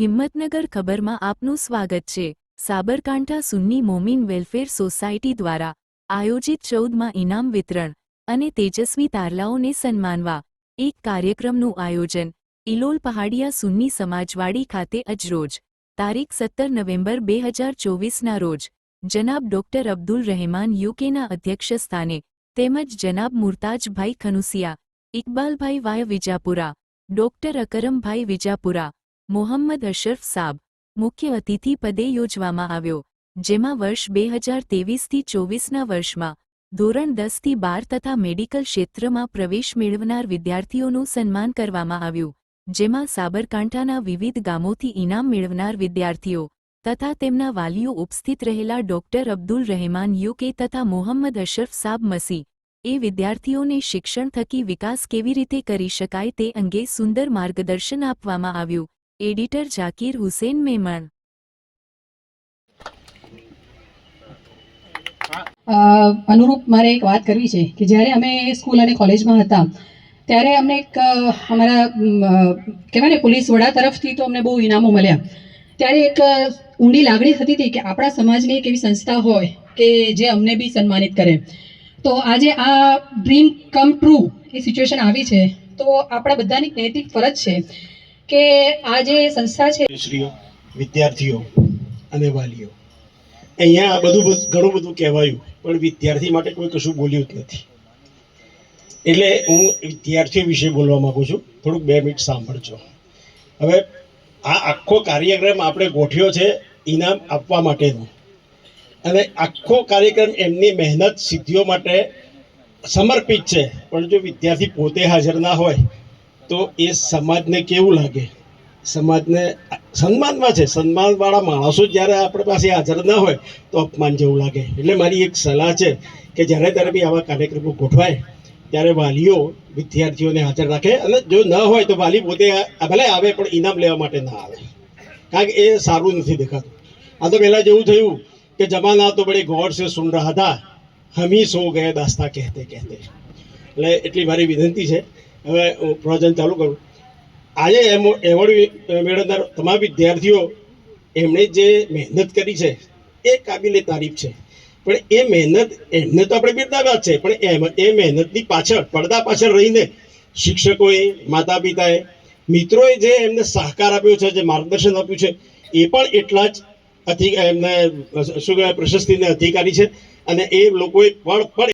હિંમતનગર ખબરમાં આપનું સ્વાગત છે. સાબરકાંઠા સુન્ની મોમીન વેલફેર સોસાયટી દ્વારા આયોજિત ચૌદમાં ઇનામ વિતરણ અને તેજસ્વી તારલાઓને સન્માનવા એક કાર્યક્રમનું આયોજન ઇલોલ પહાડિયા સુન્ની સમાજવાડી ખાતે અજરોજ તારીખ સત્તર નવેમ્બર બે હજાર ચોવીસના રોજ, જનાબ ડોક્ટર અબ્દુલ રહેમાન યુકેના અધ્યક્ષસ્થાને તેમજ જનાબ મુર્તાજભાઈ ખનુસિયા, ઇકબાલભાઈ વાય વિજાપુરા, ડોક્ટર અકરમભાઈ વિજાપુરા મોહમ્મદ અશરફ સાબ મુખ્ય અતિથિ પદે યોજવામાં આવ્યો, જેમાં વર્ષ બે હજાર તેવીસથી ચોવીસના વર્ષમાં ધોરણ દસથી બાર તથા મેડિકલ ક્ષેત્રમાં પ્રવેશ મેળવનાર વિદ્યાર્થીઓનું સન્માન કરવામાં આવ્યું, જેમાં સાબરકાંઠાના વિવિધ ગામોથી ઇનામ મેળવનાર વિદ્યાર્થીઓ તથા તેમના વાલીઓ ઉપસ્થિત રહેલા ડોક્ટર અબ્દુલ રહેમાન યુકે તથા મોહમ્મદ અશરફ સાબ મસી, એ વિદ્યાર્થીઓને શિક્ષણ થકી વિકાસ કેવી રીતે કરી શકાય તે અંગે સુંદર માર્ગદર્શન આપવામાં આવ્યું એડિટર જાકીર હુસેન મેમણ. અનુરૂપ મારે એક વાત કરવી છે કે જ્યારે અમે સ્કૂલ અને કોલેજમાં હતા, ત્યારે અમને એક અમારા કહેવાય ને પોલીસ વડા તરફથી તો અમને બહુ ઇનામો મળ્યા. ત્યારે એક ઊંડી લાગણી થતી હતી કે આપણા સમાજની એક એવી સંસ્થા હોય કે જે અમને બી સન્માનિત કરે. તો આજે આ ડ્રીમ કમ ટ્રુ એ સિચ્યુએશન આવી છે, તો આપણા બધાની નૈતિક ફરજ છે. કે આ જે સંસ્થા છે, શ્રીઓ, વિદ્યાર્થીઓ અને વાલીઓ. અહીંયા આ બધું ઘણું બધું કહેવાયું, પણ વિદ્યાર્થી માટે કોઈ કશું બોલ્યું જ નથી. એટલે હું વિદ્યાર્થીઓ વિશે બોલવા માગું છું. થોડુંક બે મિનિટ સાંભળજો. હવે આ આખો કાર્યક્રમ આપણે ગોઠવ્યો છે ઇનામ આપવા માટેનો. અને આખો કાર્યક્રમ એમની મહેનત સિદ્ધિઓ માટે સમર્પિત છે. પણ જો વિદ્યાર્થી પોતે હાજર ના હોય તો એ સમાજને કેવું લાગે? સમાજને સન્માનમાં છે. સન્માનવાળા માણસો જ્યારે આપણે પાસે હાજર ના હોય તો અપમાન જેવું લાગે. એટલે મારી એક સલાહ છે કે જ્યારે ત્યારે બી આવા કાર્યક્રમો ગોઠવાય, ત્યારે વાલીઓ વિદ્યાર્થીઓને હાજર રાખે. અને જો ન હોય તો વાલી પોતે ભલે આવે પણ ઇનામ લેવા માટે ના આવે. કારણ કે એ સારું નથી દેખાતું. આ તો પહેલાં જેવું થયું કે જમાના તો બડે ગૌર સે સુન રહા હતા હમી સો ગયે દાસ્તા કહેતે કહેતે. એટલે એટલી મારી વિનંતી છે. હવે પ્રવચન ચાલુ કરું. આજે એવોર્ડ મેળવનાર તમામ વિદ્યાર્થીઓ એમણે જે મહેનત કરી છે, એ કાબિલે તારીફ છે. પણ એ મહેનત એમને તો આપણે બિરદાવ્યા છે, પણ એ મહેનતની પાછળ, પડદા પાછળ રહીને શિક્ષકોએ માતા પિતાએ મિત્રોએ જે એમને સહકાર આપ્યો છે, જે માર્ગદર્શન આપ્યું છે, એ પણ એટલા જ અધિક એમને શું કહેવાય, પ્રશસ્તિને અધિકારી છે અને એ લોકોએ પણ પણ